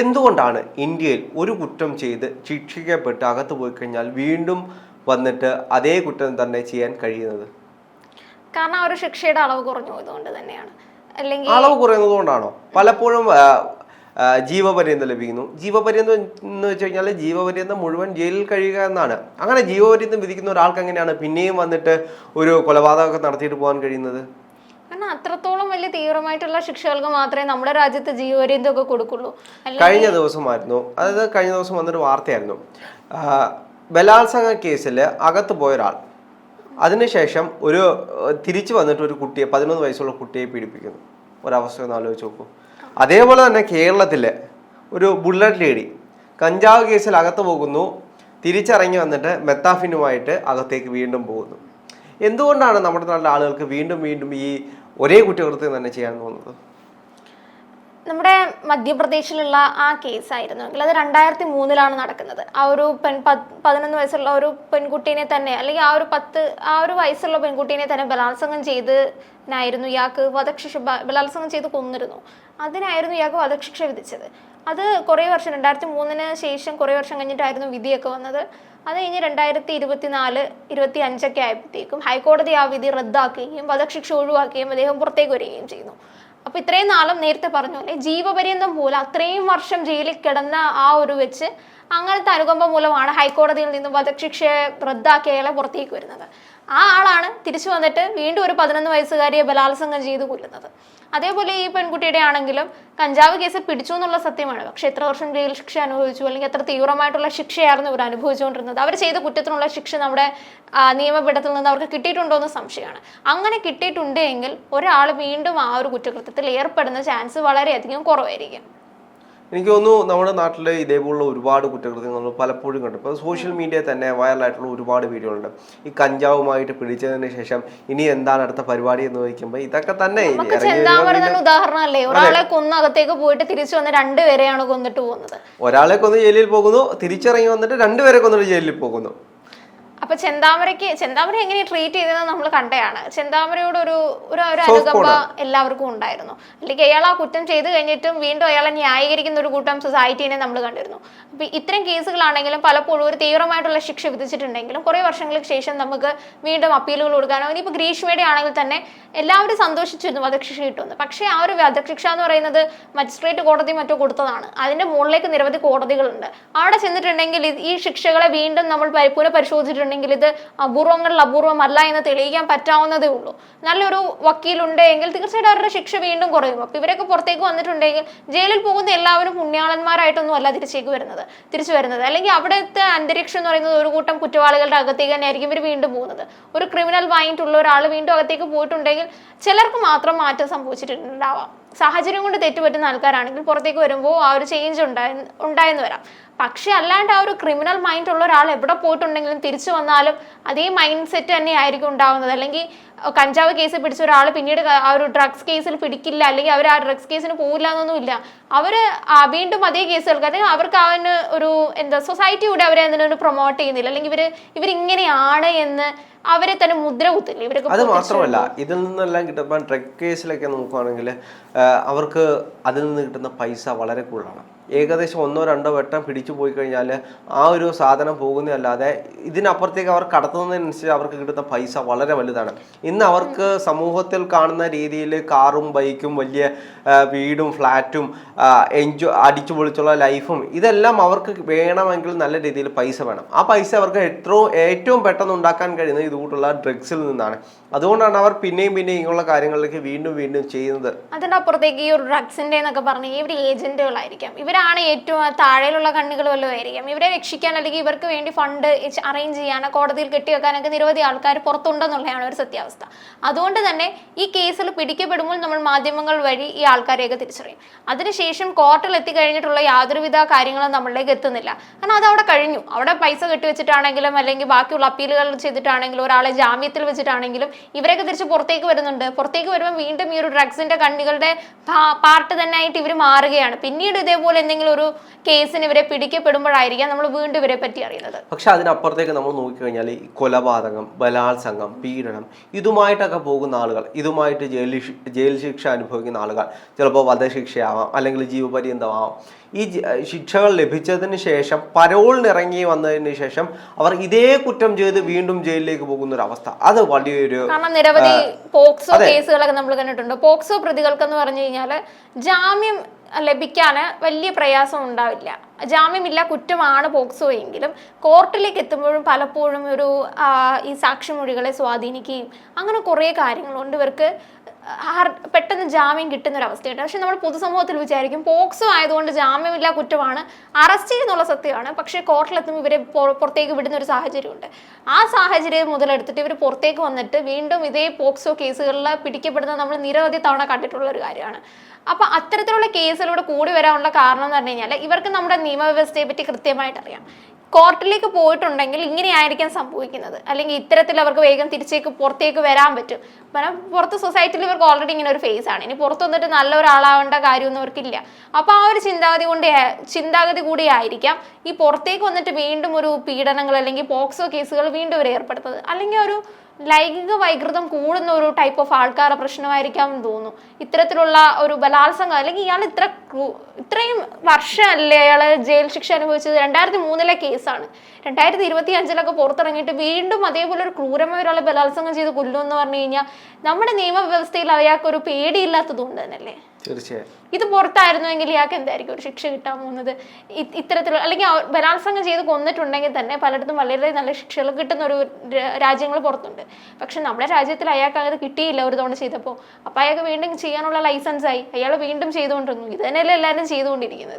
എന്തുകൊണ്ടാണ് ഇന്ത്യയിൽ ഒരു കുറ്റം ചെയ്ത് ശിക്ഷിക്കപ്പെട്ട് അകത്ത് പോയി കഴിഞ്ഞാൽ വീണ്ടും വന്നിട്ട് അതേ കുറ്റം തന്നെ ചെയ്യാൻ കഴിയുന്നത്? കാരണം ആ ഒരു ശിക്ഷയുടെ അളവ് കുറഞ്ഞു പോയതുകൊണ്ട് തന്നെയാണ്. അല്ലെങ്കിൽ അളവ് കുറയുന്നത് കൊണ്ടാണോ? പലപ്പോഴും ജീവപര്യന്തം ലഭിക്കുന്നു. ജീവപര്യന്തം എന്ന് വെച്ച് കഴിഞ്ഞാൽ ജീവപര്യന്തം മുഴുവൻ ജയിലിൽ കഴിയുക എന്നാണ്. അങ്ങനെ ജീവപര്യന്തം വിധിക്കുന്ന ഒരാൾക്ക് എങ്ങനെയാണ് പിന്നെയും വന്നിട്ട് ഒരു കൊലപാതകമൊക്കെ നടത്തിയിട്ട് പോകാൻ കഴിയുന്നത്? അത്രത്തോളം വലിയ തീവ്രമായിട്ടുള്ള ശിക്ഷകൾക്ക് മാത്രമേ നമ്മുടെ രാജ്യത്ത് ജീവപര്യന്തമൊക്കെ കൊടുക്കുള്ളൂ. കഴിഞ്ഞ ദിവസമായിരുന്നു. അതായത് കഴിഞ്ഞ ദിവസം വന്നൊരു വാർത്തയായിരുന്നു. ബലാത്സംഗ കേസിൽ അകത്ത് പോയ ഒരാൾ അതിനുശേഷം ഒരു തിരിച്ചു വന്നിട്ട് ഒരു കുട്ടിയെ പതിനൊന്ന് വയസ്സുള്ള കുട്ടിയെ പീഡിപ്പിക്കുന്നു. ഒരവസ്ഥ ഒന്ന് ആലോചിച്ച് നോക്കൂ. അതേപോലെ തന്നെ കേരളത്തിലെ ഒരു ബുള്ളറ്റ് ലേഡി കഞ്ചാവ് കേസിൽ അകത്ത് പോകുന്നു. തിരിച്ചിറങ്ങി വന്നിട്ട് മെത്താഫിനുമായിട്ട് അകത്തേക്ക് വീണ്ടും പോകുന്നു. എന്തുകൊണ്ടാണ് നമ്മുടെ നാട്ടിലെ ആളുകൾക്ക് വീണ്ടും വീണ്ടും ഈ ഒരേ കുറ്റകൃത്യം തന്നെ ചെയ്യാൻ തോന്നുന്നത്? നമ്മുടെ മധ്യപ്രദേശിലുള്ള ആ കേസായിരുന്നുവെങ്കിൽ അത് രണ്ടായിരത്തി മൂന്നിലാണ് നടക്കുന്നത്. ആ ഒരു പെൺ പത്- പതിനൊന്ന് വയസ്സുള്ള ഒരു പെൺകുട്ടീനെ തന്നെ അല്ലെങ്കിൽ ആ ഒരു പത്ത് ആ ഒരു വയസ്സുള്ള പെൺകുട്ടീനെ തന്നെ ബലാത്സംഗം ചെയ്ത് ായിരുന്നു ഇയാൾക്ക് വധശിക്ഷ ബലാത്സംഗം ചെയ്ത് കൊന്നിരുന്നു. അതിനായിരുന്നു ഇയാൾക്ക് വധശിക്ഷ വിധിച്ചത്. അത് കുറേ വർഷം രണ്ടായിരത്തി മൂന്നിന് ശേഷം കുറേ വർഷം കഴിഞ്ഞിട്ടായിരുന്നു വിധിയൊക്കെ വന്നത്. അത് കഴിഞ്ഞ് രണ്ടായിരത്തി ഇരുപത്തിനാല് ഇരുപത്തി അഞ്ചൊക്കെ ആയപ്പോഴത്തേക്കും ഹൈക്കോടതി ആ വിധി റദ്ദാക്കുകയും വധശിക്ഷ ഒഴിവാക്കുകയും അദ്ദേഹം പുറത്തേക്ക് വരികയും ചെയ്യുന്നു അപ്പൊ ഇത്രയും നാളും നേരത്തെ പറഞ്ഞ പോലെ ജീവപര്യന്തം പോലെ അത്രയും വർഷം ജയിലിൽ കിടന്ന ആ ഒരു വെച്ച് അങ്ങനത്തെ അനുകമ്പ മൂലമാണ് ഹൈക്കോടതിയിൽ നിന്നും വധശിക്ഷ റദ്ദാക്കിയ പുറത്തേക്ക് വരുന്നത്. ആ ആളാണ് തിരിച്ചു വന്നിട്ട് വീണ്ടും ഒരു പതിനൊന്ന് വയസ്സുകാരിയെ ബലാത്സംഗം ചെയ്ത് കൊല്ലുന്നത്. അതേപോലെ ഈ പെൺകുട്ടിയുടെ ആണെങ്കിലും കഞ്ചാവ് കേസ് പിടിച്ചു എന്നുള്ള സത്യമാണ്. പക്ഷെ എത്ര വർഷം ജയിൽ ശിക്ഷ അനുഭവിച്ചു അല്ലെങ്കിൽ എത്ര തീവ്രമായിട്ടുള്ള ശിക്ഷയായിരുന്നു ഇവർ അനുഭവിച്ചുകൊണ്ടിരുന്നത്. അവർ ചെയ്ത കുറ്റത്തിനുള്ള ശിക്ഷ നമ്മുടെ നിയമപീഠത്തിൽ നിന്ന് അവർക്ക് കിട്ടിയിട്ടുണ്ടോ എന്ന് സംശയമാണ്. അങ്ങനെ കിട്ടിയിട്ടുണ്ടെങ്കിൽ ഒരാൾ വീണ്ടും ആ ഒരു കുറ്റകൃത്യത്തിൽ ഏർപ്പെടുന്ന ചാൻസ് വളരെയധികം കുറവായിരിക്കും. എനിക്ക് തോന്നുന്നു നമ്മുടെ നാട്ടിൽ ഇതേപോലുള്ള ഒരുപാട് കുറ്റകൃത്യങ്ങൾ നമ്മൾ പലപ്പോഴും കണ്ടു ഇപ്പോൾ സോഷ്യൽ മീഡിയ തന്നെ വൈറലായിട്ടുള്ള ഒരുപാട് വീഡിയോകളുണ്ട്. ഈ കഞ്ചാവുമായിട്ട് പിടിച്ചതിന് ശേഷം ഇനി എന്താണ് അടുത്ത പരിപാടി എന്ന് ചോദിക്കുമ്പോൾ ഇതൊക്കെ തന്നെ ഉദാഹരണമല്ലേ? ഒരാളെ കൊന്ന് അകത്തേക്ക് പോയിട്ട് തിരിച്ചു വന്ന് രണ്ടുപേരെയാണ് കൊന്നിട്ട് പോകുന്നത്. ഒരാളെ കൊന്ന് ജയിലിൽ പോകുന്നു തിരിച്ചിറങ്ങി വന്നിട്ട് രണ്ടുപേരെ കൊന്നിട്ട് ജയിലിൽ പോകുന്നു. അപ്പൊ ചെന്താമരയ്ക്ക് ചെന്താമര എങ്ങനെ ട്രീറ്റ് ചെയ്തതെന്ന് നമ്മൾ കണ്ടയാണ്. ചെന്താമരയോട് ഒരു ഒരു അനുകമ്പ എല്ലാവർക്കും ഉണ്ടായിരുന്നു. അല്ലെങ്കിൽ അയാൾ ആ കുറ്റം ചെയ്ത് കഴിഞ്ഞിട്ടും വീണ്ടും അയാളെ ന്യായീകരിക്കുന്ന ഒരു കൂട്ടം സൊസൈറ്റീനെ നമ്മൾ കണ്ടിരുന്നു. അപ്പൊ ഇത്തരം കേസുകളാണെങ്കിലും പലപ്പോഴും ഒരു തീവ്രമായിട്ടുള്ള ശിക്ഷ വിധിച്ചിട്ടുണ്ടെങ്കിലും കുറെ വർഷങ്ങൾക്ക് ശേഷം നമുക്ക് വീണ്ടും അപ്പീലുകൾ കൊടുക്കാനോ ഇനിയിപ്പോൾ ഗ്രീഷ്മയുടെ ആണെങ്കിൽ തന്നെ എല്ലാവരും സന്തോഷിച്ചിരുന്നു വധശിക്ഷ കിട്ടുമെന്ന്. പക്ഷേ ആ ഒരു വധശിക്ഷ എന്ന് പറയുന്നത് മജിസ്ട്രേറ്റ് കോടതി മറ്റോ കൊടുത്തതാണ്. അതിന്റെ മുകളിലേക്ക് നിരവധി കോടതികളുണ്ട്. അവിടെ ചെന്നിട്ടുണ്ടെങ്കിൽ ഈ ശിക്ഷകളെ വീണ്ടും നമ്മൾ പരി- പുനഃപരിശോധിച്ചിട്ടുണ്ടെങ്കിൽ ഇത് അപൂർവങ്ങളിൽ അപൂർവമല്ല എന്ന് തെളിയിക്കാൻ പറ്റാവുന്നതേ ഉള്ളൂ. നല്ലൊരു വക്കീലുണ്ട് എങ്കിൽ തീർച്ചയായിട്ടും അവരുടെ ശിക്ഷ വീണ്ടും കുറയും. അപ്പൊ ഇവരൊക്കെ പുറത്തേക്ക് വന്നിട്ടുണ്ടെങ്കിൽ ജയിലിൽ പോകുന്ന എല്ലാവരും പുണ്യാളന്മാരായിട്ടൊന്നും അല്ല തിരിച്ചേക്ക് വരുന്നത് തിരിച്ചു വരുന്നത്. അല്ലെങ്കിൽ അവിടുത്തെ അന്തരീക്ഷം എന്ന് പറയുന്നത് ഒരു കൂട്ടം കുറ്റവാളികളുടെ അകത്തേക്ക് തന്നെ ആയിരിക്കും ഇവർ വീണ്ടും പോകുന്നത്. ഒരു ക്രിമിനൽ മൈൻഡ് ഉള്ള ഒരാൾ വീണ്ടും അകത്തേക്ക് പോയിട്ടുണ്ടെങ്കിൽ ചിലർക്ക് മാത്രം മാറ്റം സംഭവിച്ചിട്ടുണ്ടാവാം. സാഹചര്യം കൊണ്ട് തെറ്റുപറ്റുന്ന ആൾക്കാരാണെങ്കിൽ പുറത്തേക്ക് വരുമ്പോൾ ആ ഒരു ചേഞ്ച് ഉണ്ടായി ഉണ്ടായെന്ന് വരാം. പക്ഷെ അല്ലാണ്ട് ആ ഒരു ക്രിമിനൽ മൈൻഡ് ഉള്ള ഒരാൾ എവിടെ പോയിട്ടുണ്ടെങ്കിലും തിരിച്ചു വന്നാലും അതേ മൈൻഡ് സെറ്റ് തന്നെ ആയിരിക്കും ഉണ്ടാവുന്നത്. അല്ലെങ്കിൽ കഞ്ചാവ് കേസ് പിടിച്ച ഒരാൾ പിന്നീട് ആ ഒരു ഡ്രഗ്സ് കേസിൽ പിടിക്കില്ല അല്ലെങ്കിൽ അവർ ആ ഡ്രഗ്സ് കേസിന് പോകില്ല എന്നൊന്നുമില്ല അവർ വീണ്ടും അതേ കേസുകൾക്ക് അല്ലെങ്കിൽ അവർക്ക് അവന് ഒരു എന്താ സൊസൈറ്റി കൂടെ അവരെ അതിനൊരു പ്രൊമോട്ട് ചെയ്യുന്നില്ല. അല്ലെങ്കിൽ ഇവർ ഇവരിങ്ങനെയാണ് എന്ന് അവരെ തന്നെ മുദ്ര കുത്തില്ല. ഇവരൊക്കെ അത് മാത്രമല്ല ഇതിൽ നിന്നെല്ലാം കിട്ടുമ്പോൾ ഡ്രഗ് കേസിലൊക്കെ നോക്കുവാണെങ്കിൽ അവർക്ക് അതിൽ നിന്ന് കിട്ടുന്ന പൈസ വളരെ കൂടുതലാണ്. ഏകദേശം ഒന്നോ രണ്ടോ വട്ടം പിടിച്ചു പോയി കഴിഞ്ഞാൽ ആ ഒരു സാധനം പോകുന്നതല്ലാതെ ഇതിനപ്പുറത്തേക്ക് അവർ കടത്തുന്നതിനനുസരിച്ച് അവർക്ക് കിട്ടുന്ന പൈസ വളരെ വലുതാണ്. ഇന്ന് അവർക്ക് സമൂഹത്തിൽ കാണുന്ന രീതിയിൽ കാറും ബൈക്കും വലിയ വീടും ഫ്ലാറ്റും എൻജോ അടിച്ചു പൊളിച്ചുള്ള ലൈഫും ഇതെല്ലാം അവർക്ക് വേണമെങ്കിൽ നല്ല രീതിയിൽ പൈസ വേണം. ആ പൈസ അവർക്ക് എത്രയും ഏറ്റവും പെട്ടെന്ന് ഉണ്ടാക്കാൻ കഴിയുന്നത് ഇതുകൂട്ടുള്ള ഡ്രഗ്സിൽ നിന്നാണ്. അതുകൊണ്ടാണ് അവർ പിന്നെയും പിന്നെയും ഇങ്ങനെയുള്ള കാര്യങ്ങളിലേക്ക് വീണ്ടും വീണ്ടും ചെയ്യുന്നത്. അതിന്റെ അപ്പുറത്തേക്ക് ഈ ഒരു ഡ്രഗ്സിന്റെ എന്നൊക്കെ പറഞ്ഞ ഇവർ ഏജന്റുകളായിരിക്കാം ഇവരാണ് ഏറ്റവും താഴെയുള്ള കണ്ണുകൾ വല്ലതും ആയിരിക്കും. ഇവരെ രക്ഷിക്കാൻ അല്ലെങ്കിൽ ഇവർക്ക് വേണ്ടി ഫണ്ട് അറേഞ്ച് ചെയ്യാനോ കോടതിയിൽ കെട്ടിവെക്കാനൊക്കെ നിരവധി ആൾക്കാർ പുറത്തുണ്ടെന്നുള്ളതാണ് ഒരു സത്യാവസ്ഥ. അതുകൊണ്ട് തന്നെ ഈ കേസിൽ പിടിക്കപ്പെടുമ്പോൾ നമ്മൾ മാധ്യമങ്ങൾ വഴി ഈ ആൾക്കാരെയൊക്കെ തിരിച്ചറിയും. അതിനുശേഷം കോർട്ടിൽ എത്തിക്കഴിഞ്ഞിട്ടുള്ള യാതൊരുവിധ കാര്യങ്ങളും നമ്മളിലേക്ക് എത്തുന്നില്ല. കാരണം അത് അവിടെ കഴിഞ്ഞു. അവിടെ പൈസ കെട്ടിവെച്ചിട്ടാണെങ്കിലും അല്ലെങ്കിൽ ബാക്കിയുള്ള അപ്പീലുകൾ ചെയ്തിട്ടാണെങ്കിലും ഒരാളെ ജാമ്യത്തിൽ വെച്ചിട്ടാണെങ്കിലും ഇവരൊക്കെ തിരിച്ച് പുറത്തേക്ക് വരുന്നുണ്ട്. പുറത്തേക്ക് വരുമ്പോൾ വീണ്ടും ഈ ഒരു ഡ്രഗ്സിന്റെ കണ്ണികളുടെ പാർട്ട് തന്നെ ആയിട്ട് ഇവർ മാറുകയാണ്. പിന്നീട് ഇതേപോലെ എന്തെങ്കിലും ഒരു കേസിന് ഇവരെ പിടിക്കപ്പെടുമ്പോഴായിരിക്കാം നമ്മൾ വീണ്ടും ഇവരെ പറ്റി അറിയുന്നത്. പക്ഷെ അതിനപ്പുറത്തേക്ക് നമ്മൾ നോക്കിക്കഴിഞ്ഞാൽ ഈ കൊലപാതകം ബലാത്സംഗം പീഡനം ഇതുമായിട്ടൊക്കെ പോകുന്ന ആളുകൾ ഇതുമായിട്ട് ജയിൽ ജയിൽ ശിക്ഷ അനുഭവിക്കുന്ന ആളുകൾ ചിലപ്പോൾ വധശിക്ഷയാവാം അല്ലെങ്കിൽ ജീവപര്യന്തമാവാം. ഈ ശിക്ഷകൾ ലഭിച്ചതിന് ശേഷം പരോളിനിറങ്ങി വന്നതിന് ശേഷം അവർ ഇതേ കുറ്റം ചെയ്ത് വീണ്ടും ജയിലിലേക്ക് പോകുന്ന ഒരു അവസ്ഥ. അത് വലിയൊരു കാരണം നിരവധി പോക്സോ കേസുകളൊക്കെ നമ്മൾ കണ്ടിട്ടുണ്ട്. പോക്സോ പ്രതികൾക്കെന്ന് പറഞ്ഞു കഴിഞ്ഞാൽ ജാമ്യം ലഭിക്കാൻ വലിയ പ്രയാസം ഉണ്ടാവില്ല. ജാമ്യമില്ല കുറ്റമാണ് പോക്സോ എങ്കിലും കോർട്ടിലേക്ക് എത്തുമ്പോഴും പലപ്പോഴും ഒരു ഈ സാക്ഷിമൊഴികളെ സ്വാധീനിക്കുകയും അങ്ങനെ കുറേ കാര്യങ്ങളുണ്ട്. ഇവർക്ക് പെട്ടെന്ന് ജാമ്യം കിട്ടുന്ന ഒരു അവസ്ഥയുണ്ട് പക്ഷെ നമ്മൾ പൊതുസമൂഹത്തിൽ വിചാരിക്കും പോക്സോ ആയതുകൊണ്ട് ജാമ്യമില്ല കുറ്റമാണ് അറസ്റ്റ് ചെയ്യുന്നുള്ള സത്യമാണ്. പക്ഷേ കോർട്ടിലെത്തുമ്പോൾ ഇവരെ പുറത്തേക്ക് വിടുന്ന ഒരു സാഹചര്യമുണ്ട്. ആ സാഹചര്യം മുതലെടുത്തിട്ട് ഇവർ പുറത്തേക്ക് വന്നിട്ട് വീണ്ടും ഇതേ പോക്സോ കേസുകളിൽ പിടിക്കപ്പെടുന്നത് നമ്മൾ നിരവധി തവണ കണ്ടിട്ടുള്ള ഒരു കാര്യമാണ്. അപ്പൊ അത്തരത്തിലുള്ള കേസിലൂടെ കൂടി വരാനുള്ള കാരണം എന്ന് പറഞ്ഞു കഴിഞ്ഞാൽ ഇവർക്ക് നമ്മുടെ നിയമവ്യവസ്ഥയെ പറ്റി കൃത്യമായിട്ട് അറിയാം കോർട്ടിലേക്ക് പോയിട്ടുണ്ടെങ്കിൽ ഇങ്ങനെയായിരിക്കാം സംഭവിക്കുന്നത്. അല്ലെങ്കിൽ ഇത്തരത്തിൽ അവർക്ക് വേഗം തിരിച്ചേക്ക് പുറത്തേക്ക് വരാൻ പറ്റും. കാരണം പുറത്ത് സൊസൈറ്റിയിൽ ഇവർക്ക് ഓൾറെഡി ഇങ്ങനെ ഒരു ഫേസ് ആണ്. ഇനി പുറത്ത് വന്നിട്ട് നല്ല ഒരാളാവേണ്ട കാര്യമൊന്നും അവർക്കില്ല. അപ്പൊ ആ ഒരു ചിന്താഗതി കൊണ്ട് ചിന്താഗതി കൂടി ആയിരിക്കാം ഈ പുറത്തേക്ക് വന്നിട്ട് വീണ്ടും ഒരു പീഡനങ്ങൾ അല്ലെങ്കിൽ പോക്സോ കേസുകൾ വീണ്ടും ഇവർ ഏർപ്പെടുത്തുന്നത്. അല്ലെങ്കിൽ ഒരു ലൈംഗിക വൈകൃതം കൂടുന്ന ഒരു ടൈപ്പ് ഓഫ് ആൾക്കാരുടെ പ്രശ്നമായിരിക്കാം എന്ന് തോന്നുന്നു. ഇത്തരത്തിലുള്ള ഒരു ബലാത്സംഗം അല്ലെങ്കിൽ ഇയാൾ ഇത്ര ഇത്രയും വർഷമല്ലേ അയാൾ ജയിൽ ശിക്ഷ അനുഭവിച്ചത്? രണ്ടായിരത്തി മൂന്നിലെ കേസാണ്. രണ്ടായിരത്തി ഇരുപത്തി അഞ്ചിലൊക്കെ പുറത്തിറങ്ങിയിട്ട് വീണ്ടും അതേപോലെ ഒരു ക്രൂരമായ ഒരാളെ ബലാത്സംഗം ചെയ്ത് കൊല്ലുമെന്ന് പറഞ്ഞു കഴിഞ്ഞാൽ നമ്മുടെ നിയമവ്യവസ്ഥയിൽ അയാൾക്ക് ഒരു പേടിയില്ലാത്തത് കൊണ്ട് തന്നെയല്ലേ? തീർച്ചയായും. ഇത് പുറത്തായിരുന്നുവെങ്കിൽ ഇയാൾക്ക് എന്തായിരിക്കും ഒരു ശിക്ഷ കിട്ടാൻ പോകുന്നത്? ഇത്തരത്തിലുള്ള അല്ലെങ്കിൽ ബലാത്സംഗം ചെയ്ത് കൊന്നിട്ടുണ്ടെങ്കിൽ തന്നെ പലയിടത്തും വളരെ നല്ല ശിക്ഷകൾ കിട്ടുന്ന ഒരു രാജ്യങ്ങൾ പുറത്തുണ്ട്. പക്ഷെ നമ്മുടെ രാജ്യത്തിൽ അയാൾക്ക് അത് കിട്ടിയില്ല ഒരു തവണ ചെയ്തപ്പോൾ. അപ്പോൾ അയാൾക്ക് വീണ്ടും ചെയ്യാനുള്ള ലൈസൻസ് ആയി. അയാൾ വീണ്ടും ചെയ്തുകൊണ്ടിരുന്നു. ഇത് തന്നെയല്ലേ എല്ലാവരും ചെയ്തുകൊണ്ടിരിക്കുന്നത്?